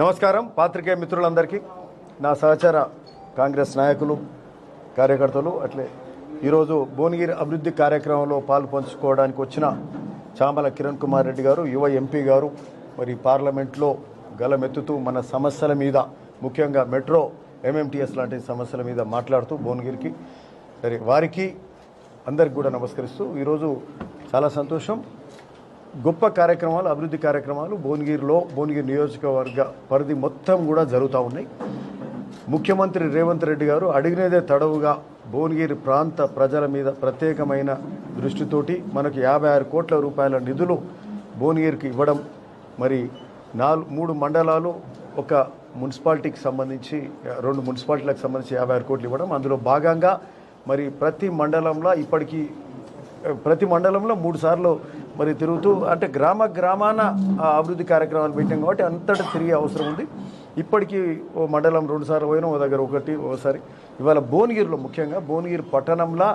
నమస్కారం. పాత్రికేయ మిత్రులందరికీ నా సహచర కాంగ్రెస్ నాయకులు కార్యకర్తలు అట్లే ఈరోజు భువనగిరి అభివృద్ధి కార్యక్రమంలో పాలు పంచుకోవడానికి వచ్చిన చామల కిరణ్ కుమార్ రెడ్డి గారు యువ ఎంపీ గారు మరి పార్లమెంట్లో గలమెత్తుతూ మన సమస్యల మీద ముఖ్యంగా మెట్రో ఎంఎంటీఎస్ లాంటి సమస్యల మీద మాట్లాడుతూ భువనగిరికి సరే వారికి అందరికి కూడా నమస్కరిస్తూ ఈరోజు చాలా సంతోషం. గొప్ప కార్యక్రమాలు అభివృద్ధి కార్యక్రమాలు భువనగిరిలో భువనగిరి నియోజకవర్గ పరిధి మొత్తం కూడా జరుగుతూ ఉన్నాయి. ముఖ్యమంత్రి రేవంత్ రెడ్డి గారు అడిగినదే తడవుగా భువనగిరి ప్రాంత ప్రజల మీద ప్రత్యేకమైన దృష్టితోటి మనకు యాభై ఆరు కోట్ల రూపాయల నిధులు భువనగిరికి ఇవ్వడం మరి నాలుగు మూడు మండలాలు ఒక మున్సిపాలిటీకి సంబంధించి రెండు మున్సిపాలిటీలకు సంబంధించి యాభై ఆరు కోట్లు ఇవ్వడం అందులో భాగంగా మరి ప్రతి మండలంలో ఇప్పటికీ ప్రతి మండలంలో మూడు సార్లు మరి తిరుగుతూ అంటే గ్రామ గ్రామాన అభివృద్ధి కార్యక్రమాలు పెట్టాం కాబట్టి అంతటా తిరిగే అవసరం ఉంది. ఇప్పటికీ ఓ మండలం రెండుసార్లు పోయినా ఓ దగ్గర ఒకటి ఓసారి. ఇవాళ భువనగిరిలో ముఖ్యంగా భువనగిరి పట్టణంలో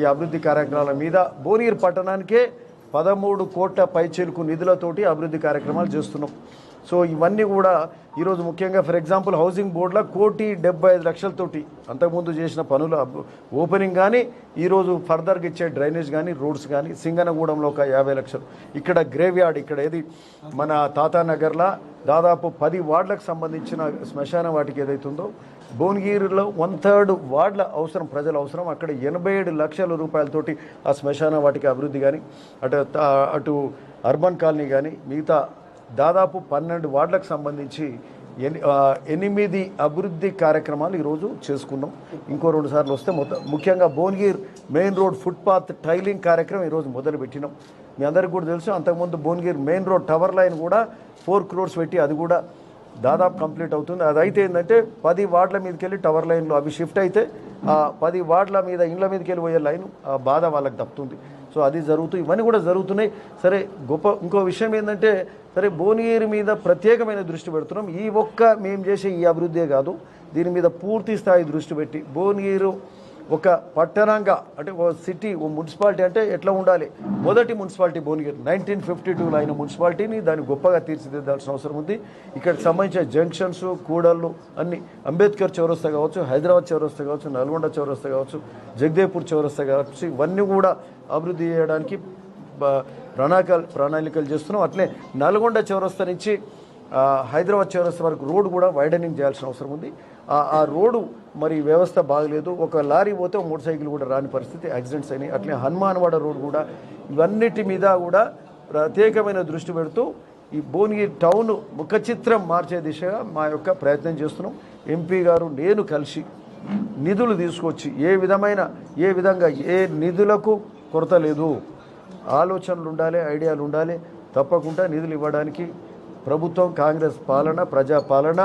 ఈ అభివృద్ధి కార్యక్రమాల మీద భువనగిరి పట్టణానికే పదమూడు కోట్ల పైచేలుకు నిధులతోటి అభివృద్ధి కార్యక్రమాలు చేస్తున్నాం. సో ఇవన్నీ కూడా ఈరోజు ముఖ్యంగా ఫర్ ఎగ్జాంపుల్ హౌసింగ్ బోర్డులో కోటి డెబ్బై ఐదు లక్షలతోటి అంతకుముందు చేసిన పనుల ఓపెనింగ్ కానీ ఈరోజు ఫర్దర్గా ఇచ్చే డ్రైనేజ్ కానీ రోడ్స్ కానీ సింగనగూడెంలో ఒక యాభై లక్షలు. ఇక్కడ గ్రేవ్ యార్డ్ ఇక్కడ ఏది? మన తాతానగర్లో దాదాపు పది వార్డులకు సంబంధించిన శ్మశాన వాటికి ఏదైతుందో భువనగిరిలో వన్ థర్డ్ వార్డుల అవసరం ప్రజల అవసరం అక్కడ ఎనభై ఏడు లక్షల రూపాయలతోటి ఆ శ్మశాన వాటికి అభివృద్ధి కానీ అటు అటు అర్బన్ కాలనీ కానీ మిగతా దాదాపు పన్నెండు వార్డులకు సంబంధించి ఎని ఎనిమిది అభివృద్ధి కార్యక్రమాలు ఈరోజు చేసుకున్నాం. ఇంకో రెండు సార్లు వస్తే మొత్తం ముఖ్యంగా Bhuvanagir main road footpath tiling కార్యక్రమం ఈరోజు మొదలు పెట్టినాం మీ అందరికీ కూడా తెలుసు అంతకుముందు Bhuvanagir main road tower line కూడా ఫోర్ క్రోర్స్ పెట్టి అది కూడా దాదాపు కంప్లీట్ అవుతుంది. అది అయితే ఏంటంటే పది వార్డుల మీదకి వెళ్ళి టవర్ లైన్లో అవి షిఫ్ట్ అయితే ఆ పది వార్డుల మీద ఇండ్ల మీదకి వెళ్ళి పోయే లైన్ బాధ వాళ్ళకి తప్పుతుంది. సో అది జరుగుతూ ఇవన్నీ కూడా జరుగుతున్నాయి. సరే గొప్ప ఇంకో విషయం ఏంటంటే సరే భువనగిరి మీద ప్రత్యేకమైన దృష్టి పెడుతున్నాం. ఈ ఒక్క మేము చేసే ఈ అభివృద్ధే కాదు దీని మీద పూర్తి స్థాయి దృష్టి పెట్టి భువనగిరి ఒక పట్టణంగా అంటే ఓ సిటీ ఓ మున్సిపాలిటీ అంటే ఎట్లా ఉండాలి? మొదటి మున్సిపాలిటీ భువనగిరి. నైన్టీన్ ఫిఫ్టీ టూలో అయిన మున్సిపాలిటీని దాన్ని గొప్పగా తీర్చిదిద్దాల్సిన అవసరం ఉంది. ఇక్కడికి సంబంధించిన జంక్షన్స్ కూడళ్ళు అన్ని అంబేద్కర్ చౌరస్తా కావచ్చు హైదరాబాద్ చౌరస్తా కావచ్చు నల్గొండ చౌరస్తా కావచ్చు జగదేపూర్ చౌరస్తా కావచ్చు ఇవన్నీ కూడా అభివృద్ధి చేయడానికి ప్రణాళికలు ప్రణాళికలు చేస్తున్నాం. అట్లే నల్గొండ చౌరస్తా నుంచి హైదరాబాద్ చౌరస్తా వరకు రోడ్డు కూడా వైడనింగ్ చేయాల్సిన అవసరం ఉంది. ఆ రోడ్డు మరి వ్యవస్థ బాగలేదు. ఒక లారీ పోతే మోటార్ సైకిల్ కూడా రాని పరిస్థితి యాక్సిడెంట్స్ అయినాయి. అట్లే హనుమాన్వాడ రోడ్ కూడా ఇవన్నిటి మీద కూడా ప్రత్యేకమైన దృష్టి పెడుతూ ఈ భువనగిరి టౌన్ ముఖ చిత్రం మార్చే దిశగా మా యొక్క ప్రయత్నం చేస్తున్నాం. ఎంపీ గారు నేను కలిసి నిధులు తీసుకొచ్చి ఏ విధమైన ఏ విధంగా ఏ నిధులకు కొరత లేదు. ఆలోచనలు ఉండాలి ఐడియాలు ఉండాలి. తప్పకుండా నిధులు ఇవ్వడానికి ప్రభుత్వం కాంగ్రెస్ పాలన ప్రజా పాలన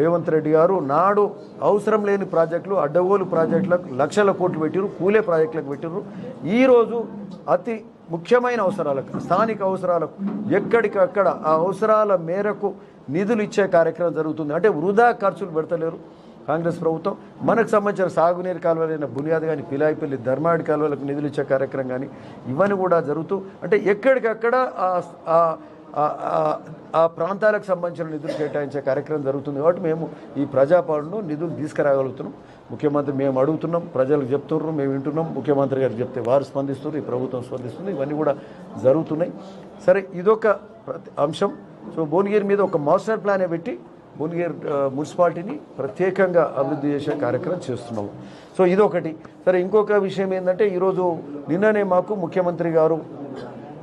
రేవంత్ రెడ్డి గారు నాడు అవసరం లేని ప్రాజెక్టులు అడ్డగోలు ప్రాజెక్టులకు లక్షల కోట్లు పెట్టిరు కూలే ప్రాజెక్టులకు పెట్టిరు ఈరోజు అతి ముఖ్యమైన అవసరాలకు స్థానిక అవసరాలకు ఎక్కడికక్కడ ఆ అవసరాల మేరకు నిధులు ఇచ్చే కార్యక్రమం జరుగుతుంది. అంటే వృధా ఖర్చులు పెడతలేరు కాంగ్రెస్ ప్రభుత్వం. మనకు సంబంధించిన సాగునీరు కాలువలైన బునియాద్ కానీ పిలాయిపల్లి ధర్మాడి కాలువలకు నిధులు ఇచ్చే కార్యక్రమం కానీ ఇవన్నీ కూడా జరుగుతూ అంటే ఎక్కడికక్కడ ఆ- ప్రాంతాలకు సంబంధించిన నిధులు కేటాయించే కార్యక్రమం జరుగుతుంది కాబట్టి మేము ఈ ప్రజాపాలనలో నిధులు తీసుకురాగలుగుతున్నాం. ముఖ్యమంత్రి మేము అడుగుతున్నాం ప్రజలకు చెప్తున్నారు మేము వింటున్నాం. ముఖ్యమంత్రి గారు చెప్తే వారు స్పందిస్తున్నారు ఈ ప్రభుత్వం స్పందిస్తుంది. ఇవన్నీ కూడా జరుగుతున్నాయి. సరే ఇదొక ప్రతి అంశం. సో భువనగిరి మీద ఒక మాస్టర్ ప్లానే పెట్టి భువనగిరి మున్సిపాలిటీని ప్రత్యేకంగా అభివృద్ధి చేసే కార్యక్రమం చేస్తున్నాము. సో ఇదొకటి. సరే ఇంకొక విషయం ఏంటంటే ఈరోజు నిన్ననే మాకు ముఖ్యమంత్రి గారు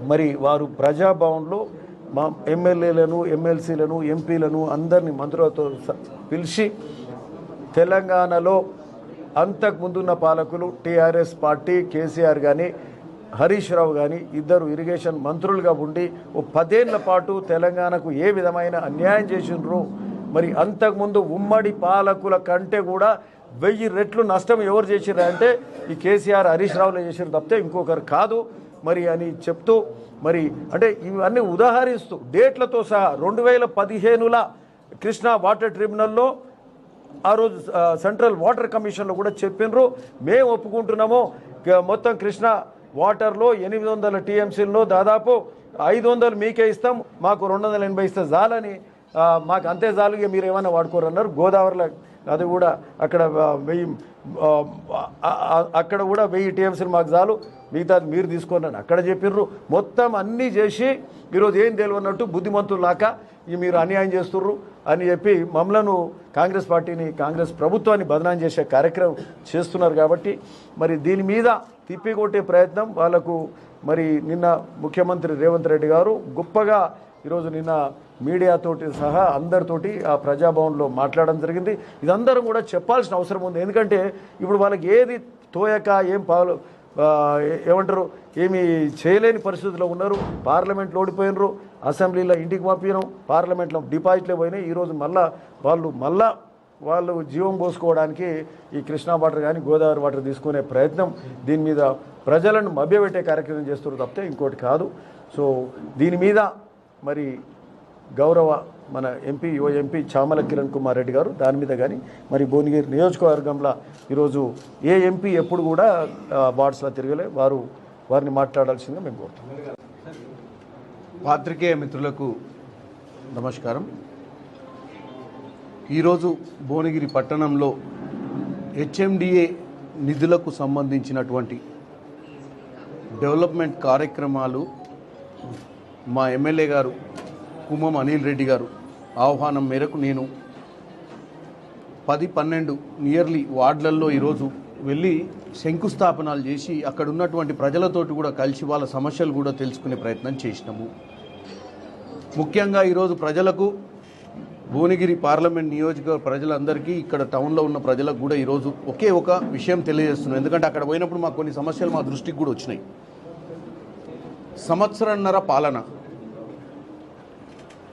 మరి వారు ప్రజాభవన్లో మా ఎమ్మెల్యేలను ఎమ్మెల్సీలను ఎంపీలను అందరినీ మంత్రులతో స- పిలిచి తెలంగాణలో అంతకు ముందున్న పాలకులు టీఆర్ఎస్ పార్టీ కేసీఆర్ కానీ హరీష్ రావు కానీ ఇద్దరు ఇరిగేషన్ మంత్రులుగా ఉండి ఓ పదేళ్ళ పాటు తెలంగాణకు ఏ విధమైన అన్యాయం చేసిండ్రు మరి అంతకుముందు ఉమ్మడి పాలకుల కంటే కూడా వెయ్యి రెట్లు నష్టం ఎవరు చేసిరా అంటే ఈ కేసీఆర్ హరీష్ రావులో చేసిన తప్పితే ఇంకొకరు కాదు. మరి అని చెప్తూ మరి అంటే ఇవన్నీ ఉదాహరిస్తూ డేట్లతో సహా రెండు వేల పదిహేనుల కృష్ణా వాటర్ ట్రిబ్యునల్లో ఆ రోజు సెంట్రల్ వాటర్ కమిషన్లో కూడా చెప్పినరు. మేము ఒప్పుకుంటున్నాము. మొత్తం కృష్ణా వాటర్లో ఎనిమిది వందల టీఎంసీల్లో దాదాపు ఐదు వందలు మీకే ఇస్తాం. మాకు రెండు వందల ఎనభై ఇస్తే చాలని మాకు అంతే జాలుగా మీరు ఏమైనా వాడుకోరన్నారు. గోదావరిలో అది కూడా అక్కడ వెయ్యి అక్కడ కూడా వెయ్యి టీఎంసీలు మాకు చాలు. మిగతాది మీరు తీసుకోనని అక్కడ చెప్పిర్రు. మొత్తం అన్నీ చేసి ఈరోజు ఏం తెలియనట్టు బుద్ధిమంతులు లాక ఈ మీరు అన్యాయం చేస్తుర్రు అని చెప్పి మమ్మలను కాంగ్రెస్ పార్టీని కాంగ్రెస్ ప్రభుత్వాన్ని బదనాం చేసే కార్యక్రమం చేస్తున్నారు కాబట్టి మరి దీని మీద తిప్పికొట్టే ప్రయత్నం వాళ్ళకు మరి నిన్న ముఖ్యమంత్రి రేవంత్ రెడ్డి గారు గొప్పగా ఈరోజు నిన్న మీడియాతోటి సహా అందరితోటి ఆ ప్రజాభవన్లో మాట్లాడడం జరిగింది. ఇదందరం కూడా చెప్పాల్సిన అవసరం ఉంది. ఎందుకంటే ఇప్పుడు వాళ్ళకి ఏది తోయక ఏం పాలు ఏమంటారు? ఏమి చేయలేని పరిస్థితిలో ఉన్నారు. పార్లమెంట్లో ఓడిపోయినరు. అసెంబ్లీలో ఇంటికి పంపినాం. పార్లమెంట్లో డిపాజిట్లే పోయినాయి. ఈరోజు మళ్ళా వాళ్ళు మళ్ళా వాళ్ళు జీవం పోసుకోవడానికి ఈ కృష్ణా వాటర్ కానీ గోదావరి వాటర్ తీసుకునే ప్రయత్నం దీని మీద ప్రజలను మభ్యపెట్టే కార్యక్రమం చేస్తున్నారు తప్పితే ఇంకోటి కాదు. సో దీని మీద మరి గౌరవ మన ఎంపీ యువ ఎంపీ చామల కిరణ్ కుమార్ రెడ్డి గారు దాని మీద కానీ మరి భువనగిరి నియోజకవర్గంలో ఈరోజు ఏ ఎంపీ ఎప్పుడు కూడా వార్డ్స్లో తిరగలే. వారు వారిని మాట్లాడాల్సిందిగా మేము కోరుతాం పాత్రికేయ మిత్రులకు నమస్కారం. ఈరోజు భువనగిరి పట్టణంలో హెచ్ఎండిఏ నిధులకు సంబంధించినటువంటి డెవలప్మెంట్ కార్యక్రమాలు మా ఎమ్మెల్యే గారు కుమ్మం అనిల్ రెడ్డి గారు. ఆహ్వానం మేరకు నేను పది పన్నెండు నియర్లీ వార్డులలో ఈరోజు వెళ్ళి శంకుస్థాపనలు చేసి అక్కడ ఉన్నటువంటి ప్రజలతోటి కూడా కలిసి వాళ్ళ సమస్యలు కూడా తెలుసుకునే ప్రయత్నం చేసినాము. ముఖ్యంగా ఈరోజు ప్రజలకు భువనగిరి పార్లమెంట్ నియోజక ప్రజలందరికీ ఇక్కడ టౌన్లో ఉన్న ప్రజలకు కూడా ఈరోజు ఒకే ఒక విషయం తెలియజేస్తున్నాం ఎందుకంటే అక్కడ పోయినప్పుడు మాకు కొన్ని సమస్యలు మా దృష్టికి కూడా వచ్చినాయి. సంవత్సరన్నర పాలన.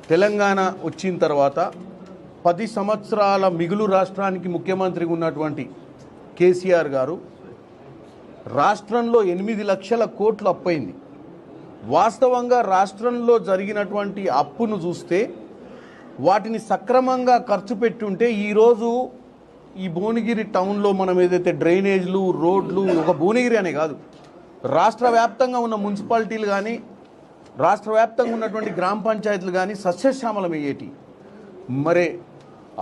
తెలంగాణ వచ్చిన తర్వాత పది సంవత్సరాల మిగులు రాష్ట్రానికి ముఖ్యమంత్రిగా ఉన్నటువంటి కేసీఆర్ గారు రాష్ట్రంలో ఎనిమిది లక్షల కోట్లు అప్పైంది వాస్తవంగా రాష్ట్రంలో జరిగినటువంటి అప్పును చూస్తే వాటిని సక్రమంగా ఖర్చు పెట్టుంటే ఈరోజు ఈ భువనగిరి టౌన్లో మనం ఏదైతే డ్రైనేజ్లు రోడ్లు ఒక భువనగిరి అనే కాదు రాష్ట్ర వ్యాప్తంగా ఉన్న మున్సిపాలిటీలు కానీ రాష్ట్ర వ్యాప్తంగా ఉన్నటువంటి గ్రామ పంచాయతీలు కానీ సస్యశ్యామలం అయ్యేటి. మరే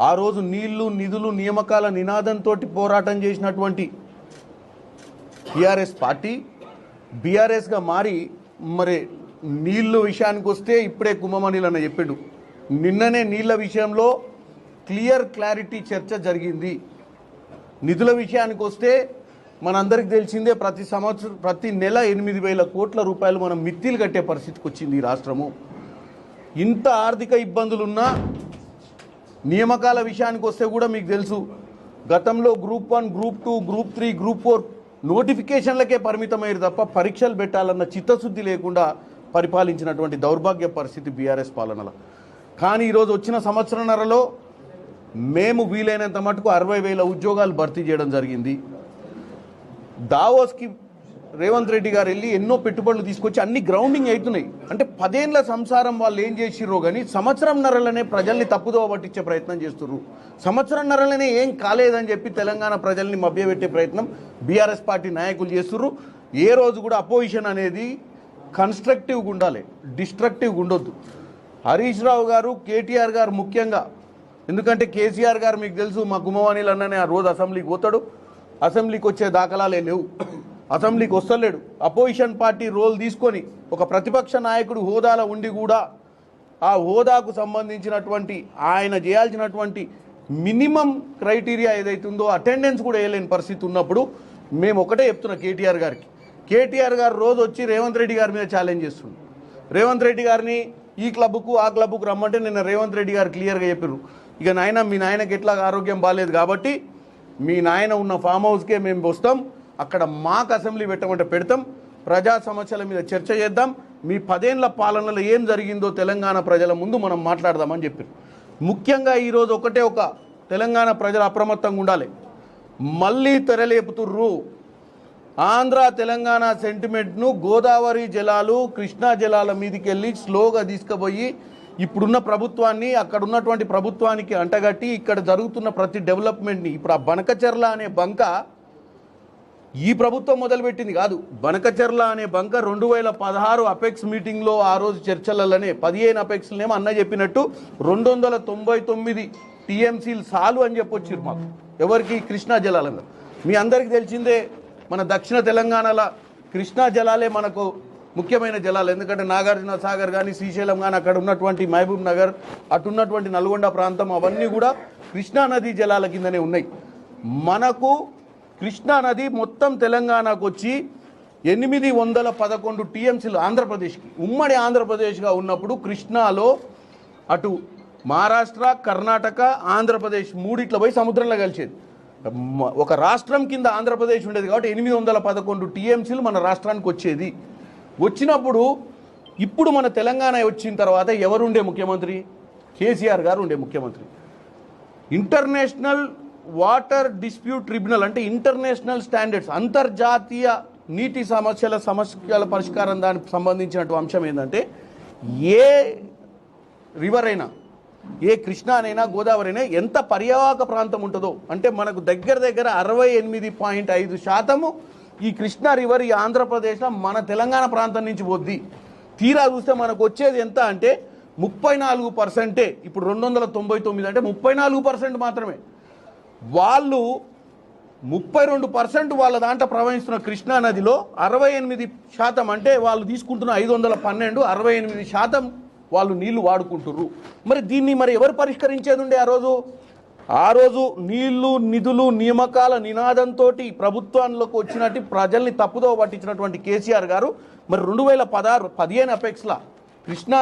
ఆ రోజు నీళ్ళు నిధులు నియామకాల నినాదంతో పోరాటం చేసినటువంటి టీఆర్ఎస్ పార్టీ బీఆర్ఎస్గా మారి మరి నీళ్ళు విషయానికి వస్తే ఇప్పుడే కుంభమణిలు అన్న చెప్పాడు. నిన్ననే నీళ్ళ విషయంలో క్లియర్ క్లారిటీ చర్చ జరిగింది. నిధుల విషయానికి వస్తే మనందరికి తెలిసిందే ప్రతి సంవత్సరం ప్రతి నెల ఎనిమిది వేల కోట్ల రూపాయలు మనం మిత్తిలు కట్టే పరిస్థితికి వచ్చింది ఈ రాష్ట్రము. ఇంత ఆర్థిక ఇబ్బందులున్నా నియామకాల విషయానికి వస్తే కూడా మీకు తెలుసు గతంలో group one group two group three group four నోటిఫికేషన్లకే పరిమితమయ్యారు తప్ప పరీక్షలు పెట్టాలన్న చిత్తశుద్ధి లేకుండా పరిపాలించినటువంటి దౌర్భాగ్య పరిస్థితి బీఆర్ఎస్ పాలనలో. కానీ ఈరోజు వచ్చిన సంవత్సరంన్నరలో మేము వీలైనంత మటుకు అరవై వేల ఉద్యోగాలు భర్తీ చేయడం జరిగింది. దావోస్కి రేవంత్ రెడ్డి గారు వెళ్ళి ఎన్నో పెట్టుబడులు తీసుకొచ్చి అన్ని గ్రౌండింగ్ అవుతున్నాయి అంటే పదేళ్ళ సంసారం వాళ్ళు ఏం చేసిర్రో కానీ సంవత్సరంన్నరలనే ప్రజల్ని తప్పుదోవ పట్టించే ప్రయత్నం చేస్తుర్రు. సంవత్సరంన్నరలనే ఏం కాలేదని చెప్పి తెలంగాణ ప్రజల్ని మభ్యపెట్టే ప్రయత్నం బీఆర్ఎస్ పార్టీ నాయకులు చేస్తున్నారు ఏ రోజు కూడా అపోజిషన్ అనేది కన్స్ట్రక్టివ్గా ఉండాలి డిస్ట్రక్టివ్గా ఉండొద్దు. హరీష్ రావు గారు కేటీఆర్ గారు ముఖ్యంగా. ఎందుకంటే కేసీఆర్ గారు మీకు తెలుసు మా గుమ్మవాణిలు అన్ననే ఆ రోజు అసెంబ్లీకి పోతాడు. అసెంబ్లీకి వచ్చే దాఖలాలే లేవు. అసెంబ్లీకి వస్తలేడు. అపోజిషన్ పార్టీ రోల్ తీసుకొని ఒక ప్రతిపక్ష నాయకుడు హోదాలో ఉండి కూడా ఆ హోదాకు సంబంధించినటువంటి ఆయన చేయాల్సినటువంటి మినిమం క్రైటీరియా ఏదైతే ఉందో అటెండెన్స్ కూడా వేయలేని పరిస్థితి ఉన్నప్పుడు మేము ఒకటే చెప్తున్నా కేటీఆర్ గారికి. కేటీఆర్ గారు రోజు వచ్చి రేవంత్ రెడ్డి గారి మీద ఛాలెంజ్ చేస్తుండ్రు రేవంత్ రెడ్డి గారిని ఈ క్లబ్కు ఆ క్లబ్కు రమ్మంటే నిన్న రేవంత్ రెడ్డి గారు క్లియర్గా చెప్పారు ఇక నాయన మీ నాయనకి ఎట్లా ఆరోగ్యం బాగాలేదు కాబట్టి మీ నాయన ఉన్న ఫామ్ హౌస్కే మేము వస్తాం. అక్కడ మాకు అసెంబ్లీ పెట్టమంటే పెడతాం. ప్రజా సమస్యల మీద చర్చ చేద్దాం. మీ పదేళ్ళ పాలనలో ఏం జరిగిందో తెలంగాణ ప్రజల ముందు మనం మాట్లాడదామని చెప్పారు ముఖ్యంగా ఈరోజు ఒకటే ఒక తెలంగాణ ప్రజలు అప్రమత్తంగా ఉండాలి. మళ్ళీ తెరలేపుతుర్రు. ఆంధ్ర తెలంగాణ సెంటిమెంట్ను గోదావరి జలాలు కృష్ణా జలాల మీదకి వెళ్ళి స్లోగా తీసుకుపోయి ఇప్పుడున్న ప్రభుత్వాన్ని అక్కడ ఉన్నటువంటి ప్రభుత్వానికి అంటగట్టి ఇక్కడ జరుగుతున్న ప్రతి డెవలప్మెంట్ని ఇప్పుడు ఆ బనకచెర్ల అనే బంక ఈ ప్రభుత్వం మొదలుపెట్టింది కాదు. బనకచెర్ల అనే బంక రెండు వేల పదహారు అపెక్స్ మీటింగ్లో ఆ రోజు చర్చలలోనే పదిహేను అపెక్స్లనేమో అన్న చెప్పినట్టు రెండు వందల తొంభై తొమ్మిది టీఎంసీలు సాలు అని చెప్పొచ్చారు మాకు. ఎవరికి? కృష్ణా జలాలంగా మీ అందరికీ తెలిసిందే మన దక్షిణ తెలంగాణలో కృష్ణా జలాలే మనకు ముఖ్యమైన జలాలు. ఎందుకంటే నాగార్జున సాగర్ కానీ శ్రీశైలం కానీ అక్కడ ఉన్నటువంటి మహబూబ్ నగర్ అటు ఉన్నటువంటి నల్గొండ ప్రాంతం అవన్నీ కూడా కృష్ణా నదీ జలాల కిందనే ఉన్నాయి. మనకు కృష్ణా నది మొత్తం తెలంగాణకు వచ్చి ఎనిమిది వందల పదకొండు టీఎంసీలు ఆంధ్రప్రదేశ్కి. ఉమ్మడి ఆంధ్రప్రదేశ్గా ఉన్నప్పుడు కృష్ణాలో అటు మహారాష్ట్ర కర్ణాటక ఆంధ్రప్రదేశ్ మూడిట్లో పోయి సముద్రంలో కలిసేది. ఒక రాష్ట్రం కింద ఆంధ్రప్రదేశ్ ఉండేది కాబట్టి ఎనిమిది వందల పదకొండు టీఎంసీలు మన రాష్ట్రానికి వచ్చేది. వచ్చినప్పుడు ఇప్పుడు మన తెలంగాణ వచ్చిన తర్వాత ఎవరుండే ముఖ్యమంత్రి? కేసీఆర్ గారు ఉండే ముఖ్యమంత్రి. ఇంటర్నేషనల్ వాటర్ డిస్ప్యూట్ ట్రిబ్యునల్ అంటే ఇంటర్నేషనల్ స్టాండర్డ్స్ అంతర్జాతీయ నీటి సమస్యల సమస్యల పరిష్కారం దానికి సంబంధించినటువంటి అంశం ఏంటంటే ఏ రివర్ అయినా ఏ కృష్ణానైనా గోదావరి అయినా ఎంత పర్యావక ప్రాంతం ఉంటుందో అంటే మనకు దగ్గర దగ్గర అరవై ఎనిమిది పాయింట్ ఐదు శాతము ఈ కృష్ణా రివర్ ఈ ఆంధ్రప్రదేశ్లో మన తెలంగాణ ప్రాంతం నుంచి పోద్ది. తీరా చూస్తే మనకు వచ్చేది ఎంత అంటే ముప్పై నాలుగు పర్సెంటే. ఇప్పుడు రెండు వందల తొంభై తొమ్మిది అంటే ముప్పై నాలుగు పర్సెంట్ మాత్రమే. వాళ్ళు ముప్పై రెండు పర్సెంట్ వాళ్ళ దాంట్లో ప్రవహిస్తున్న కృష్ణా నదిలో అరవై ఎనిమిది శాతం అంటే వాళ్ళు తీసుకుంటున్న ఐదు వందల పన్నెండు అరవై ఎనిమిది శాతం వాళ్ళు నీళ్ళు వాడుకుంటుర్రు. మరి దీన్ని మరి ఎవరు పరిష్కరించేది ఉండే ఆ రోజు? ఆ రోజు నీళ్ళు నిధులు నియామకాల నినాదంతో ప్రభుత్వంలోకి వచ్చినట్టు ప్రజల్ని తప్పుదో పట్టించినటువంటి కేసీఆర్ గారు మరి రెండు వేల పదహారు పదిహేను అపెక్స్లో కృష్ణా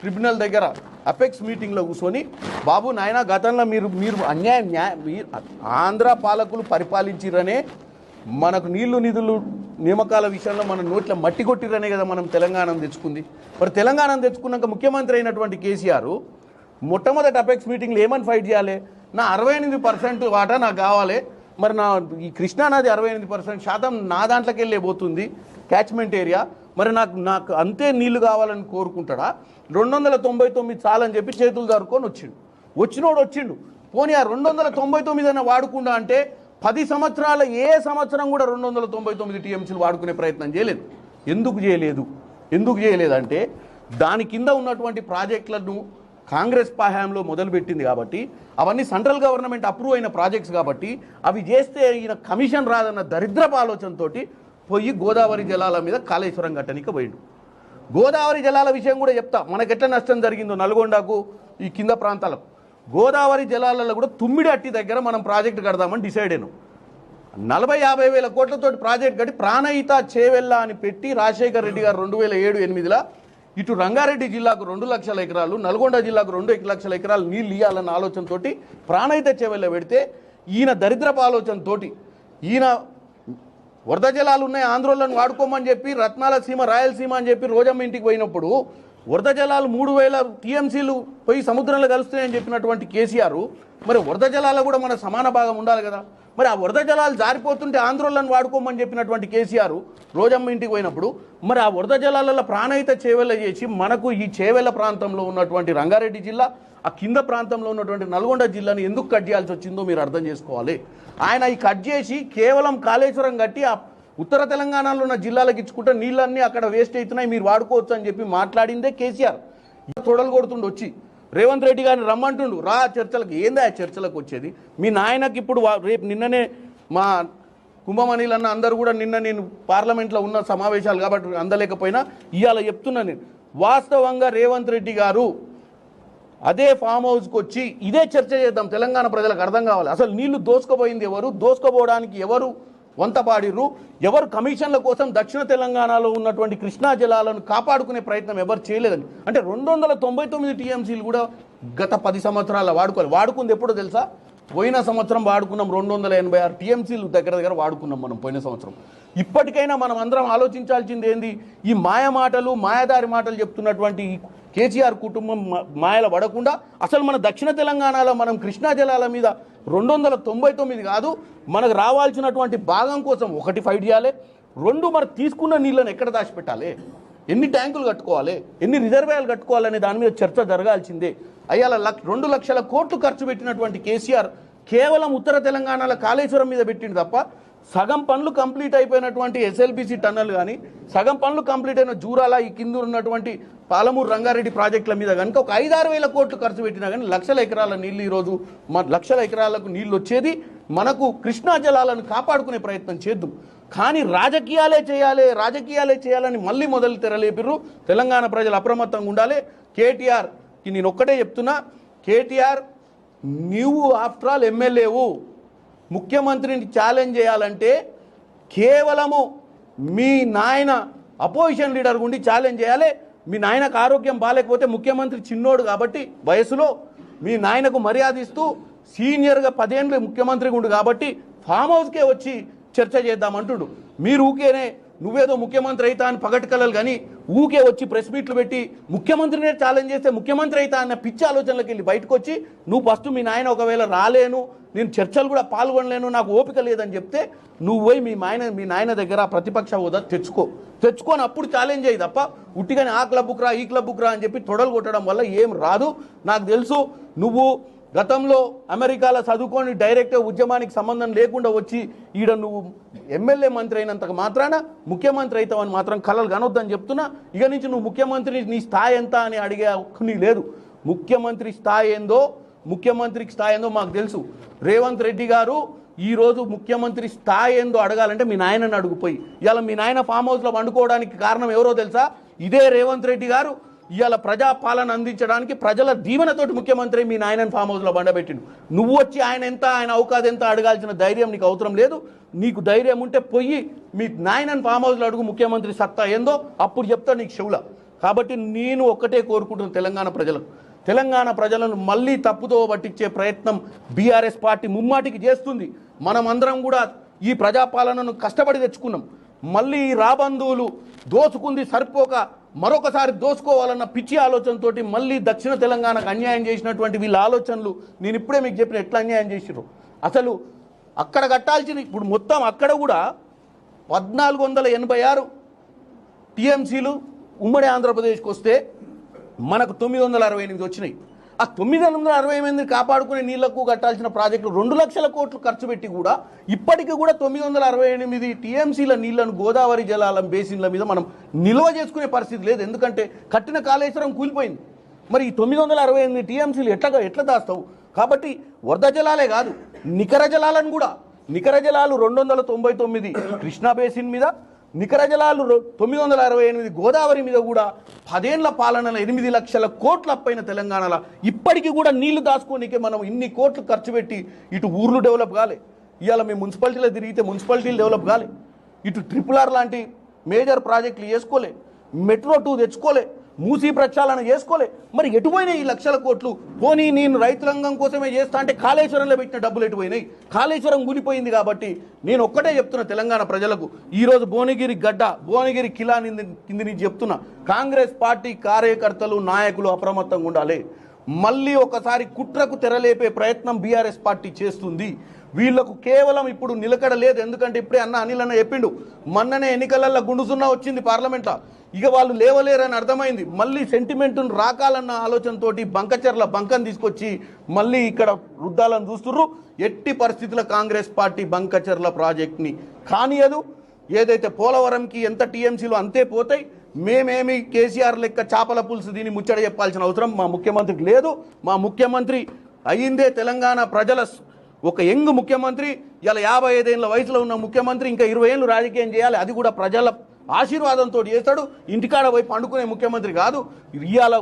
ట్రిబ్యునల్ దగ్గర అపెక్స్ మీటింగ్లో కూర్చొని బాబు నాయన గతంలో మీరు మీరు అన్యాయం న్యాయ మీరు ఆంధ్ర పాలకులు పరిపాలించిరనే మనకు నీళ్ళు నిధులు నియామకాల విషయంలో మన నోట్ల మట్టి కొట్టిరనే కదా మనం తెలంగాణ తెచ్చుకుంది. మరి తెలంగాణ తెచ్చుకున్నాక ముఖ్యమంత్రి అయినటువంటి కేసీఆర్ మొట్టమొదటి అపెక్స్ మీటింగ్లో ఏమని ఫైట్ చేయాలి? నా అరవై ఎనిమిది పర్సెంట్ వాటా నాకు కావాలి. మరి నా ఈ కృష్ణానది అరవై ఎనిమిది పర్సెంట్ శాతం నా దాంట్లోకి వెళ్ళిపోతుంది క్యాచ్మెంట్ ఏరియా మరి నాకు నాకు అంతే నీళ్ళు కావాలని కోరుకుంటాడా? రెండు వందల తొంభై తొమ్మిది చాలని చెప్పి చేతులు దారుకొని వచ్చిండు. వచ్చినోడు వచ్చిండు. పోనీ ఆ రెండు వందల తొంభై తొమ్మిది అయినా వాడుకుండా అంటే పది సంవత్సరాల ఏ సంవత్సరం కూడా రెండు వందల తొంభై తొమ్మిది టీఎంసీలు వాడుకునే ప్రయత్నం చేయలేదు. ఎందుకు చేయలేదు? ఎందుకు చేయలేదంటే దాని కింద ఉన్నటువంటి ప్రాజెక్టులను కాంగ్రెస్ పాహాయంలో మొదలుపెట్టింది కాబట్టి అవన్నీ సెంట్రల్ గవర్నమెంట్ అప్రూవ్ అయిన ప్రాజెక్ట్స్ కాబట్టి అవి చేస్తే ఈయన కమిషన్ రాదన్న దరిద్రపు ఆలోచనతోటి పోయి గోదావరి జలాల మీద కాళేశ్వరం కట్టనికి పోయిండు. గోదావరి జలాల విషయం కూడా చెప్తా. మనకు ఎట్లా నష్టం జరిగిందో నల్గొండకు ఈ కింద ప్రాంతాలకు. గోదావరి జలాలలో కూడా తుమ్మిడి అట్టి దగ్గర మనం ప్రాజెక్ట్ కడదామని డిసైడ్ అయినాం. నలభై యాభై వేల కోట్లతోటి ప్రాజెక్ట్ కట్టి ప్రాణహిత చేవెల్లా అని పెట్టి రాజశేఖర్ రెడ్డి గారు రెండు వేల ఏడు ఎనిమిదిలో ఇటు రంగారెడ్డి జిల్లాకు రెండు లక్షల ఎకరాలు నల్గొండ జిల్లాకు రెండు లక్షల ఎకరాలు నీళ్ళు ఇవ్వాలన్న ఆలోచనతోటి ప్రాణహిత చేవెళ్ళ పెడితే ఈయన దరిద్రపు ఆలోచనతోటి ఈయన వరద జలాలు ఉన్నాయి ఆంధ్రోలను వాడుకోమని చెప్పి రత్నాల సీమ రాయలసీమ అని చెప్పి రోజమ్మ ఇంటికి పోయినప్పుడు వరద జలాలు మూడు వేల టీఎంసీలు పోయి సముద్రంలో కలుస్తున్నాయని చెప్పినటువంటి కేసీఆర్ మరి వరద జలాలు కూడా మన సమాన భాగం ఉండాలి కదా. మరి ఆ వరద జలాలు జారిపోతుంటే ఆంధ్రోళ్ళని వాడుకోమని చెప్పినటువంటి కేసీఆర్ రోజమ్మ ఇంటికి పోయినప్పుడు మరి ఆ వరద జలాలలో ప్రాణహిత చేవెళ్ళ చేసి మనకు ఈ చేవెళ్ళ ప్రాంతంలో ఉన్నటువంటి రంగారెడ్డి జిల్లా ఆ కింద ప్రాంతంలో ఉన్నటువంటి నల్గొండ జిల్లాని ఎందుకు కట్ చేయాల్సి వచ్చిందో మీరు అర్థం చేసుకోవాలి. ఆయన ఈ కట్ చేసి కేవలం కాళేశ్వరం కట్టి ఆ ఉత్తర తెలంగాణలో ఉన్న జిల్లాలకు ఇచ్చుకుంటే నీళ్ళన్నీ అక్కడ వేస్ట్ అవుతున్నాయి మీరు వాడుకోవచ్చు అని చెప్పి మాట్లాడిందే కేసీఆర్. తొడలు కొడుతుండొచ్చి. రేవంత్ రెడ్డి గారిని రమ్మంటుండు. రా చర్చలకు. ఏందా ఆ చర్చలకు వచ్చేది? మీ నాయనకి ఇప్పుడు వా- రేపు నిన్ననే మా కుంభమణిలు అన్న అందరూ కూడా నిన్న నేను పార్లమెంట్లో ఉన్న సమావేశాలు కాబట్టి అందలేకపోయినా ఇవాళ చెప్తున్నా నేను. వాస్తవంగా రేవంత్ రెడ్డి గారు అదే ఫామ్ హౌస్కి వచ్చి ఇదే చర్చ చేద్దాం. తెలంగాణ ప్రజలకు అర్థం కావాలి. అసలు నీళ్ళు దోసుకోబోయింది ఎవరు? దోసుకోబోవడానికి ఎవరు వంతపాడిర్రు. ఎవరు కమిషన్ల కోసం దక్షిణ తెలంగాణలో ఉన్నటువంటి కృష్ణా జలాలను కాపాడుకునే ప్రయత్నం ఎవరు చేయలేదని అంటే రెండు వందల తొంభై తొమ్మిది టీఎంసీలు కూడా గత పది సంవత్సరాల వాడుకోవాలి. వాడుకుంది ఎప్పుడో తెలుసా? పోయిన సంవత్సరం వాడుకున్నాం రెండు వందల ఎనభై ఆరు టీఎంసీలు దగ్గర దగ్గర వాడుకున్నాం మనం పోయిన సంవత్సరం. ఇప్పటికైనా మనం అందరం ఆలోచించాల్సింది ఏంది? ఈ మాయ మాటలు మాయదారి మాటలు చెప్తున్నటువంటి కేసీఆర్ కుటుంబం మా- మాయల పడకుండా అసలు మన దక్షిణ తెలంగాణలో మనం కృష్ణా జలాల మీద రెండు వందల తొంభై తొమ్మిది కాదు మనకు రావాల్సినటువంటి భాగం కోసం ఒకటి ఫైట్ చేయాలి రెండు మరి తీసుకున్న నీళ్ళని ఎక్కడ దాచిపెట్టాలి? ఎన్ని ట్యాంకులు కట్టుకోవాలి? ఎన్ని రిజర్వాయర్లు కట్టుకోవాలనే దాని మీద చర్చ జరగాల్సిందే. అయ్యాల లక్ష రెండు లక్షల కోట్లు ఖర్చు పెట్టినటువంటి కేసీఆర్ కేవలం ఉత్తర తెలంగాణలో కాళేశ్వరం మీద పెట్టింది తప్ప సగం పనులు కంప్లీట్ అయిపోయినటువంటి ఎస్ఎల్బిసి టన్నల్ కానీ సగం పనులు కంప్లీట్ అయిన జూరాల ఈ కింద ఉన్నటువంటి పాలమూరు రంగారెడ్డి ప్రాజెక్టుల మీద కనుక ఒక ఐదారు వేల కోట్లు ఖర్చు పెట్టినా కానీ లక్షల ఎకరాల నీళ్ళు ఈరోజు మా లక్షల ఎకరాలకు నీళ్ళు వచ్చేది మనకు కృష్ణా జలాలను కాపాడుకునే ప్రయత్నం చేద్దాం. కానీ రాజకీయాలే చేయాలి రాజకీయాలే చేయాలని మళ్ళీ మొదలు తెరలేపిర్రు. తెలంగాణ ప్రజలు అప్రమత్తంగా ఉండాలి. కేటీఆర్కి నేను ఒక్కటే చెప్తున్నా కేటీఆర్ నీవు ఆఫ్టర్ ఆల్ ఎమ్మెల్యేవు. ముఖ్యమంత్రిని ఛాలెంజ్ చేయాలంటే కేవలము మీ నాయన అపోజిషన్ లీడర్ గుండి ఛాలెంజ్ చేయాలి. మీ నాయనకు ఆరోగ్యం బాగాలేకపోతే ముఖ్యమంత్రి చిన్నోడు కాబట్టి వయసులో మీ నాయనకు మర్యాద ఇస్తూ సీనియర్గా పదేళ్ళు ముఖ్యమంత్రి ఉండు కాబట్టి ఫామ్ హౌస్కే వచ్చి చర్చ చేద్దామంటుడు. మీరు ఊకేనే నువ్వేదో ముఖ్యమంత్రి అవుతా అని పగటికలలు కానీ ఊకే వచ్చి ప్రెస్ మీట్లు పెట్టి ముఖ్యమంత్రినే ఛాలెంజ్ చేస్తే ముఖ్యమంత్రి అవుతా అన్న పిచ్చి ఆలోచనలకు వెళ్ళి బయటకు వచ్చి నువ్వు ఫస్ట్ మీ నాయన ఒకవేళ రాలేను నేను చర్చలు కూడా పాల్గొనలేను నాకు ఓపిక లేదని చెప్తే నువ్వు పోయి మీ నాయన మీ నాయన దగ్గర ప్రతిపక్ష హోదా తెచ్చుకో. తెచ్చుకొని అప్పుడు ఛాలెంజ్ అయ్యి తప్ప ఉట్టిగానే ఆ క్లబ్కు రా ఈ క్లబ్కు రా అని చెప్పి తొడలు కొట్టడం వల్ల ఏం రాదు. నాకు తెలుసు నువ్వు గతంలో అమెరికాలో చదువుకొని డైరెక్ట్ ఉద్యమానికి సంబంధం లేకుండా వచ్చి ఈడ నువ్వు ఎమ్మెల్యే మంత్రి అయినంత మాత్రాన ముఖ్యమంత్రి అవుతావని మాత్రం కలలు కనొద్దని చెప్తున్నా. ఇక నుంచి నువ్వు ముఖ్యమంత్రి నీ స్థాయి ఎంత అని అడిగే హక్కు లేదు. ముఖ్యమంత్రి స్థాయి ఏందో ముఖ్యమంత్రికి స్థాయి ఏందో మాకు తెలుసు. రేవంత్ రెడ్డి గారు ఈరోజు ముఖ్యమంత్రి స్థాయి ఏందో అడగాలంటే మీ నాయనని అడుగుపోయి. ఇవాళ మీ నాయన ఫామ్ హౌస్లో వండుకోవడానికి కారణం ఎవరో తెలుసా? ఇదే రేవంత్ రెడ్డి గారు. ఇవాళ ప్రజా పాలన అందించడానికి ప్రజల దీవెనతోటి ముఖ్యమంత్రి మీ నాయనని ఫామ్ హౌస్లో బండబెట్టిండు. నువ్వు వచ్చి ఆయన ఎంత ఆయన అవకాశం ఎంత అడగాల్సిన ధైర్యం నీకు అవసరం లేదు. నీకు ధైర్యం ఉంటే పోయి మీ నాయనని ఫామ్ హౌస్లో అడుగు ముఖ్యమంత్రి సత్తా ఏందో అప్పుడు చెప్తా నీకు చెవుల. కాబట్టి నేను ఒక్కటే కోరుకుంటున్నాను తెలంగాణ ప్రజలకు. తెలంగాణ ప్రజలను మళ్ళీ తప్పుతో పట్టించే ప్రయత్నం బీఆర్ఎస్ పార్టీ ముమ్మాటికి చేస్తుంది. మనమందరం కూడా ఈ ప్రజాపాలనను కష్టపడి తెచ్చుకున్నాం. మళ్ళీ ఈ రాబంధువులు దోచుకుంది సరిపోక మరొకసారి దోసుకోవాలన్న పిచ్చి ఆలోచనతోటి మళ్ళీ దక్షిణ తెలంగాణకు అన్యాయం చేసినటువంటి వీళ్ళ ఆలోచనలు నేను ఇప్పుడే మీకు చెప్పిన ఎట్లా అన్యాయం చేసిర్రు. అసలు అక్కడ కట్టాల్సిన ఇప్పుడు మొత్తం అక్కడ కూడా పద్నాలుగు వందల ఎనభై ఆరు టీఎంసీలు ఉమ్మడి ఆంధ్రప్రదేశ్కి వస్తే మనకు తొమ్మిది వందల అరవై ఎనిమిది వచ్చినాయి. ఆ తొమ్మిది వందల అరవై ఎనిమిది కాపాడుకునే నీళ్ళకు కట్టాల్సిన ప్రాజెక్టులు రెండు లక్షల కోట్లు ఖర్చు పెట్టి కూడా ఇప్పటికీ కూడా తొమ్మిది వందల అరవై ఎనిమిది టీఎంసీల నీళ్ళను గోదావరి జలాల బేసిన్ల మీద మనం నిల్వ చేసుకునే పరిస్థితి లేదు. ఎందుకంటే కట్టిన కాళేశ్వరం కూలిపోయింది. మరి ఈ తొమ్మిది వందల అరవై ఎనిమిది టీఎంసీలు ఎట్లా ఎట్లా దాస్తావు? కాబట్టి వరద జలాలే కాదు నికర జలాలను కూడా. నికర జలాలు రెండు వందల తొంభై తొమ్మిది కృష్ణా బేసిన్ మీద నికర జలాలు తొమ్మిది వందల అరవై ఎనిమిది గోదావరి మీద కూడా పదేళ్ళ పాలనలో ఎనిమిది లక్షల కోట్ల అప్పైన తెలంగాణలో ఇప్పటికీ కూడా నీళ్ళు దాచుకోనికే మనం ఇన్ని కోట్లు ఖర్చు పెట్టి ఇటు ఊర్లు డెవలప్ కాలే. ఇవాళ మేము మున్సిపాలిటీలో తిరిగితే మున్సిపాలిటీలు డెవలప్ కాలే. ఇటు ట్రిపుల్ ఆర్ లాంటి మేజర్ ప్రాజెక్టులు చేసుకోలే. Metro two తెచ్చుకోలే. మూసీ ప్రక్షాళన చేసుకోలే. మరి ఎటుపోయినాయి ఈ లక్షల కోట్లు? పోనీ నేను రైతు రంగం కోసమే చేస్తా అంటే కాళేశ్వరంలో పెట్టిన డబ్బులు ఎటుపోయినాయి కాళేశ్వరం కూలిపోయింది కాబట్టి నేను ఒక్కటే చెప్తున్నా తెలంగాణ ప్రజలకు. ఈరోజు భువనగిరి గడ్డ భువనగిరి కిలా నింది- కింది నుంచి చెప్తున్నా. కాంగ్రెస్ పార్టీ కార్యకర్తలు నాయకులు అప్రమత్తంగా ఉండాలి. మళ్ళీ ఒకసారి కుట్రకు తెరలేపే ప్రయత్నం బీఆర్ఎస్ పార్టీ చేస్తుంది. వీళ్ళకు కేవలం ఇప్పుడు నిలకడ లేదు. ఎందుకంటే ఇప్పుడే అన్న అనిల్ అన్న చెప్పిండు. మొన్ననే ఎన్నికలలో గుండుసున్నా వచ్చింది పార్లమెంట్లో. ఇక వాళ్ళు లేవలేరని అర్థమైంది. మళ్ళీ సెంటిమెంట్ను రాకాలన్న ఆలోచనతోటి బంకచర్ల బంకం తీసుకొచ్చి మళ్ళీ ఇక్కడ వృద్ధాలను చూస్తుర్రు. ఎట్టి పరిస్థితుల కాంగ్రెస్ పార్టీ బంకచర్ల ప్రాజెక్ట్ని కానియదు. ఏదైతే పోలవరంకి ఎంత టీఎంసీలు అంతే పోతాయి. మేమేమి కేసీఆర్ లెక్క చేపల పులుసు దీన్ని ముచ్చట చెప్పాల్సిన అవసరం మా ముఖ్యమంత్రికి లేదు. మా ముఖ్యమంత్రి అయిందే తెలంగాణ ప్రజల ఒక యంగ్ ముఖ్యమంత్రి ఇలా యాభై ఐదేళ్ళ వయసులో ఉన్న ముఖ్యమంత్రి ఇంకా ఇరవై ఏళ్ళు రాజకీయం చేయాలి. అది కూడా ప్రజల ఆశీర్వాదంతో చేస్తాడు. ఇంటికాడ పోయి పండుకునే ముఖ్యమంత్రి కాదు. ఇవాళ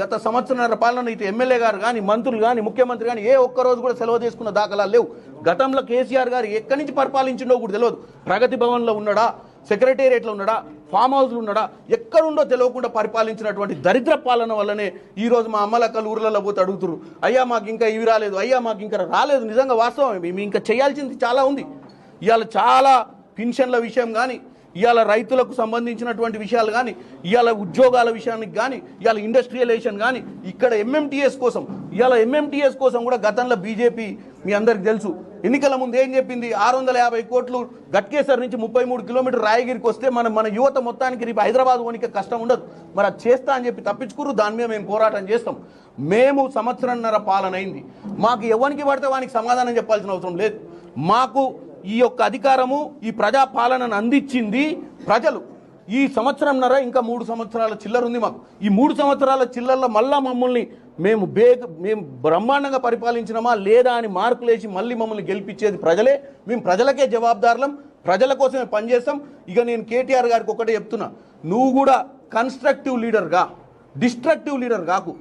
గత సంవత్సరాల పాలన ఇటు ఎమ్మెల్యే గారు కానీ మంత్రులు కానీ ముఖ్యమంత్రి కానీ ఏ ఒక్క రోజు కూడా సెలవు తీసుకున్న దాఖలాలు లేవు. గతంలో కేసీఆర్ గారు ఎక్కడి నుంచి పరిపాలించిండో కూడా తెలియదు. ప్రగతి భవన్లో ఉన్నాడా? సెక్రటేరియట్లో ఉన్నాడా? ఫామ్ హౌస్లు ఉన్నాడా? ఎక్కడుండో తెలియకుండా పరిపాలించినటువంటి దరిద్ర పాలన వల్లనే ఈరోజు మా అమ్మలక్కలు ఊర్లలో పోతే అడుగుతున్నారు అయ్యా మాకు ఇంకా ఇవి రాలేదు. అయ్యా మాకు ఇంకా రాలేదు. నిజంగా వాస్తవం. మేము ఇంకా చేయాల్సింది చాలా ఉంది. ఇవాళ చాలా పెన్షన్ల విషయం కానీ ఇవాళ రైతులకు సంబంధించినటువంటి విషయాలు కానీ ఇవాళ ఉద్యోగాల విషయానికి కానీ ఇవాళ ఇండస్ట్రియలైజేషన్ కానీ ఇక్కడ ఎంఎంటీఎస్ కోసం ఇవాళ ఎంఎంటీఎస్ కోసం కూడా గతంలో బీజేపీ మీ అందరికి తెలుసు. ఎన్నికల ముందు ఏం చెప్పింది? ఆరు వందల యాభై కోట్లు గట్కేసర్ నుంచి ముప్పై మూడు కిలోమీటర్ రాయగిరికి వస్తే మన మన యువత మొత్తానికి రేపు హైదరాబాద్ పోనీకే కష్టం ఉండదు. మరి అది చేస్తా అని చెప్పి తప్పించుకురు దాని మీద మేము పోరాటం చేస్తాం. మేము సంవత్సరంన్నర పాలన అయింది. మాకు ఎవరికి పడితే వానికి సమాధానం చెప్పాల్సిన అవసరం లేదు. మాకు ఈ యొక్క అధికారము ఈ ప్రజా పాలనను అందించింది ప్రజలు. ఈ సంవత్సరంన్నర ఇంకా మూడు సంవత్సరాల చిల్లర ఉంది మాకు. ఈ మూడు సంవత్సరాల చిల్లర్లో మళ్ళా మమ్మల్ని మేము బేగ మేము బ్రహ్మాండంగా పరిపాలించినమా లేదా అని మార్కులేసి మళ్ళీ మమ్మల్ని గెలిపించేది ప్రజలే. మేము ప్రజలకే జవాబుదారులం. ప్రజల కోసమే పనిచేస్తాం. ఇక నేను కేటీఆర్ గారికి ఒకటే చెప్తున్నా. నువ్వు కూడా కన్స్ట్రక్టివ్ లీడర్గా డిస్ట్రక్టివ్ లీడర్ కాకు.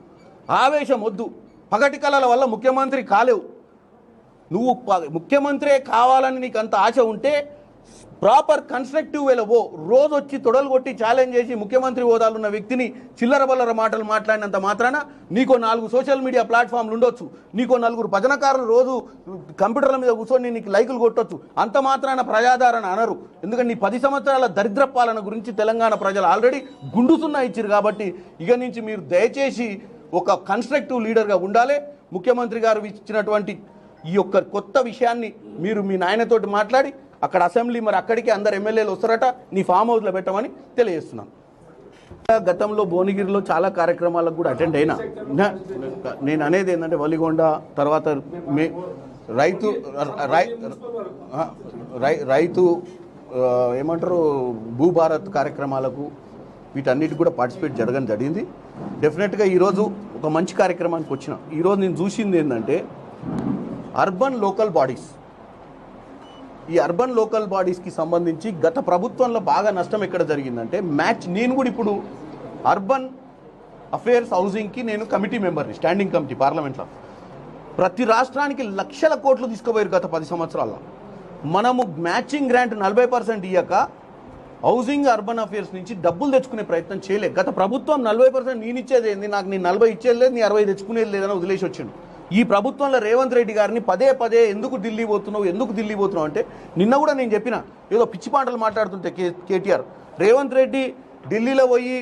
ఆవేశం వద్దు. పగటి కళల వల్ల ముఖ్యమంత్రి కాలేవు. నువ్వు ముఖ్యమంత్రే కావాలని నీకు అంత ఆశ ఉంటే ప్రాపర్ కన్స్ట్రక్టివ్ వేలో ఓ రోజు వచ్చి తొడలు కొట్టి ఛాలెంజ్ చేసి ముఖ్యమంత్రి హోదాలున్న వ్యక్తిని చిల్లర బల్లర మాటలు మాట్లాడినంత మాత్రాన నీకో నాలుగు సోషల్ మీడియా ప్లాట్ఫామ్లు ఉండొచ్చు. నీకో నలుగురు భజనకారులు రోజు కంప్యూటర్ల మీద కూర్చొని నీకు లైకులు కొట్టొచ్చు. అంత మాత్రాన ప్రజాదరణ అనరు. ఎందుకంటే నీ పది సంవత్సరాల దరిద్ర పాలన గురించి తెలంగాణ ప్రజలు ఆల్రెడీ గుండుసున్నా ఇచ్చారు కాబట్టి ఇక నుంచి మీరు దయచేసి ఒక కన్స్ట్రక్టివ్ లీడర్గా ఉండాలి. ముఖ్యమంత్రి గారు ఇచ్చినటువంటి ఈ యొక్క కొత్త విషయాన్ని మీరు మీ నాయనతోటి మాట్లాడి అక్కడ అసెంబ్లీ మరి అక్కడికి అందరు ఎమ్మెల్యేలు వస్తారట నీ ఫామ్ హౌస్లో పెట్టమని తెలియజేస్తున్నాను. గతంలో భువనగిరిలో చాలా కార్యక్రమాలకు కూడా అటెండ్ అయినా నేను అనేది ఏంటంటే వలిగొండ తర్వాత మే రైతు రై- రైతు ఏమంటారు భూభారత్ కార్యక్రమాలకు వీటన్నిటికి కూడా పార్టిసిపేట్ జరగడం జరిగింది. డెఫినెట్గా ఈరోజు ఒక మంచి కార్యక్రమానికి వచ్చిన. ఈరోజు నేను చూసింది ఏంటంటే అర్బన్ లోకల్ బాడీస్. ఈ అర్బన్ లోకల్ బాడీస్కి సంబంధించి గత ప్రభుత్వంలో బాగా నష్టం ఎక్కడ జరిగిందంటే మ్యాచ్ నేను కూడా ఇప్పుడు అర్బన్ అఫేర్స్ హౌసింగ్కి నేను కమిటీ మెంబర్ని స్టాండింగ్ కమిటీ పార్లమెంట్లో. ప్రతి రాష్ట్రానికి లక్షల కోట్లు తీసుకుపోయారు గత పది సంవత్సరాల్లో. మనము మ్యాచింగ్ గ్రాంట్ నలభై పర్సెంట్ ఇయ్యాక హౌసింగ్ అర్బన్ అఫేర్స్ నుంచి డబ్బులు తెచ్చుకునే ప్రయత్నం చేయలేదు గత ప్రభుత్వం నలభై పర్సెంట్ నేను ఇచ్చేది ఏంది? నాకు నీ నలభై ఇచ్చేది లేదు నీ అరవై తెచ్చుకునేది లేదని వదిలేసి వచ్చిండు. ఈ ప్రభుత్వంలో రేవంత్ రెడ్డి గారిని పదే పదే ఎందుకు ఢిల్లీ పోతున్నావు ఎందుకు ఢిల్లీ పోతున్నావు అంటే నిన్న కూడా నేను చెప్పిన ఏదో పిచ్చి పాటలు మాట్లాడుతుంటే కే కేటీఆర్. రేవంత్ రెడ్డి ఢిల్లీలో పోయి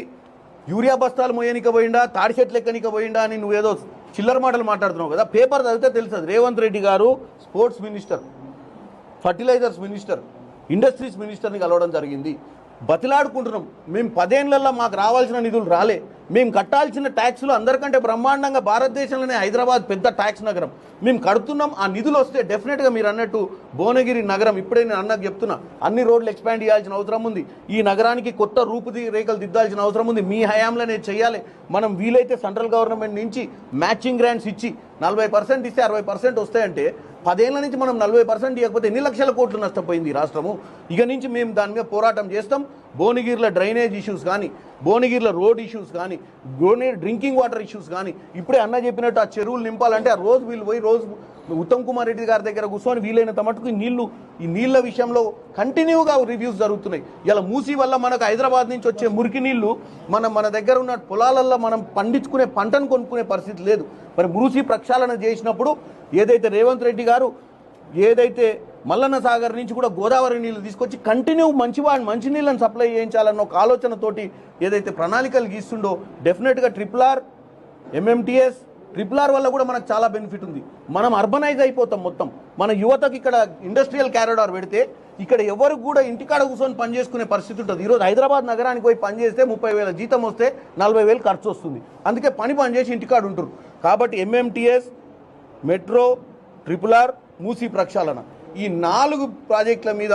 యూరియా బస్తాలు మోయనిక పోయిండా తాడి చెట్లు ఎక్కనిక పోయిండా అని నువ్వేదో చిల్లర మాటలు మాట్లాడుతున్నావు కదా పేపర్ చదివితే తెలుస్తుంది. Revanth Reddy garu sports minister fertilizers minister industries మినిస్టర్ని కలవడం జరిగింది. బతిలాడుకుంటున్నాం. మేము పదేళ్ళలో మాకు రావాల్సిన నిధులు రాలే. మేము కట్టాల్సిన ట్యాక్స్లు అందరికంటే బ్రహ్మాండంగా భారతదేశంలోనే హైదరాబాద్ పెద్ద ట్యాక్స్ నగరం. మేము కడుతున్నాం ఆ నిధులు వస్తే డెఫినెట్గా మీరు అన్నట్టు భువనగిరి నగరం ఇప్పుడే నేను అన్నకు చెప్తున్నా అన్ని రోడ్లు ఎక్స్పాండ్ చేయాల్సిన అవసరం ఉంది. ఈ నగరానికి కొత్త రూపుది రేఖలు దిద్దాల్సిన అవసరం ఉంది. మీ హయాంలోనే చేయాలి. మనం వీలైతే సెంట్రల్ గవర్నమెంట్ నుంచి మ్యాచింగ్ గ్రాంట్స్ ఇచ్చి నలభై పర్సెంట్ ఇస్తే అరవై పర్సెంట్ వస్తాయంటే పదేళ్ళ నుంచి మనం నలభై పర్సెంట్ ఇవ్వకపోతే ఎన్ని లక్షల కోట్లు నష్టపోయింది రాష్ట్రము? ఇక నుంచి మేము దాని మీద పోరాటం చేస్తాం. భువనగిరిలో డ్రైనేజ్ ఇష్యూస్ కానీ భువనగిరిలో రోడ్ ఇష్యూస్ కానీ భువనగిరి డ్రింకింగ్ వాటర్ ఇష్యూస్ కానీ ఇప్పుడే అన్న చెప్పినట్టు ఆ చెరువులు నింపాలంటే ఆ రోజు వీళ్ళు పోయి రోజు ఉత్తమ్ కుమార్ రెడ్డి గారి దగ్గర కూర్చొని వీలైనంత మటుకు ఈ నీళ్ళు ఈ నీళ్ళ విషయంలో కంటిన్యూగా రివ్యూస్ జరుగుతున్నాయి. ఇలా మూసి వల్ల మనకు హైదరాబాద్ నుంచి వచ్చే మురికి నీళ్ళు మనం మన దగ్గర ఉన్న పొలాలల్లో మనం పండించుకునే పంటను కొనుక్కునే పరిస్థితి లేదు. మరి మూసి ప్రక్షాళన చేసినప్పుడు ఏదైతే రేవంత్ రెడ్డి గారు ఏదైతే మల్లన్న సాగర్ నుంచి కూడా గోదావరి నీళ్ళు తీసుకొచ్చి కంటిన్యూ మంచివాడు మంచి నీళ్ళని సప్లై చేయించాలన్న ఒక ఆలోచనతోటి ఏదైతే ప్రణాళికలు గీస్తుండో డెఫినెట్గా triple R MMTS triple R వల్ల కూడా మనకు చాలా బెనిఫిట్ ఉంది. మనం అర్బనైజ్ అయిపోతాం మొత్తం. మన యువతకి ఇక్కడ ఇండస్ట్రియల్ క్యారిడార్ పెడితే ఇక్కడ ఎవరు కూడా ఇంటికాడ కూర్చొని పని చేసుకునే పరిస్థితి ఉంటుంది. ఈరోజు హైదరాబాద్ నగరానికి పోయి పనిచేస్తే ముప్పై వేల జీతం వస్తే నలభై వేలు ఖర్చు వస్తుంది. అందుకే పని పని చేసి ఇంటికాడ ఉంటారు కాబట్టి MMTS metro triple R Musi ప్రక్షాళన. ఈ నాలుగు ప్రాజెక్టుల మీద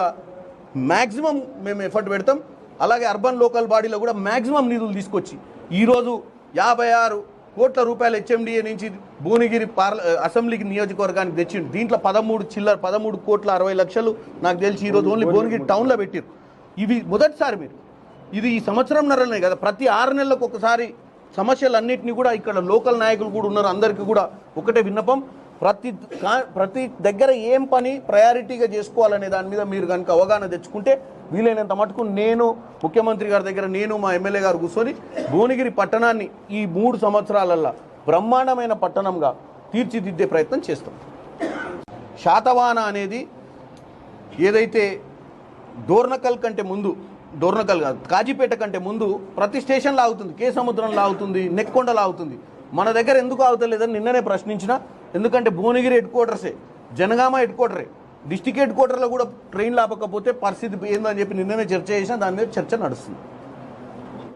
మ్యాక్సిమం మేము ఎఫర్ట్ పెడతాం. అలాగే అర్బన్ లోకల్ బాడీలో కూడా మ్యాక్సిమం నిధులు తీసుకొచ్చి ఈరోజు యాభై ఆరు కోట్ల రూపాయల హెచ్ఎండిఏ నుంచి భువనగిరి పార్ల అసెంబ్లీకి నియోజకవర్గానికి తెచ్చిండు. దీంట్లో పదమూడు చిల్లర పదమూడు కోట్ల అరవై లక్షలు నాకు తెలిసి ఈరోజు ఓన్లీ భువనగిరి టౌన్లో పెట్టారు. ఇవి మొదటిసారి మీరు. ఇది ఈ సంవత్సరం నరలనే కదా. ప్రతి ఆరు నెలలకు ఒకసారి సమస్యలన్నింటినీ కూడా ఇక్కడ లోకల్ నాయకులు కూడా ఉన్నారు. అందరికీ కూడా ఒకటే విన్నపం. ప్రతి కా- ప్రతి దగ్గర ఏం పని ప్రయారిటీగా చేసుకోవాలనే దాని మీద మీరు కనుక అవగాహన తెచ్చుకుంటే వీలైనంత మటుకు నేను ముఖ్యమంత్రి గారి దగ్గర నేను మా ఎమ్మెల్యే గారు కూర్చొని భువనగిరి పట్టణాన్ని ఈ మూడు సంవత్సరాలల్లో బ్రహ్మాండమైన పట్టణంగా తీర్చిదిద్దే ప్రయత్నం చేస్తాం. శాతవాన అనేది ఏదైతే డోర్నకల్ కంటే ముందు డోర్నకల్ కాదు కాజీపేట కంటే ముందు ప్రతి స్టేషన్లో ఆగుతుంది కే సముద్రంలో ఆగుతుంది నెక్కొండలో ఆగుతుంది మన దగ్గర ఎందుకు ఆగుతలేదని నిన్ననే ప్రశ్నించిన ఎందుకంటే భువనగిరి హెడ్ క్వార్టర్సే జనగామ హెడ్ క్వార్టరే డిస్టిక్ హెడ్ క్వార్టర్లో కూడా ట్రైన్లు ఆపకపోతే పరిస్థితి ఏందని చెప్పి నిన్ననే చర్చ చేసినా దాని మీద చర్చ నడుస్తుంది.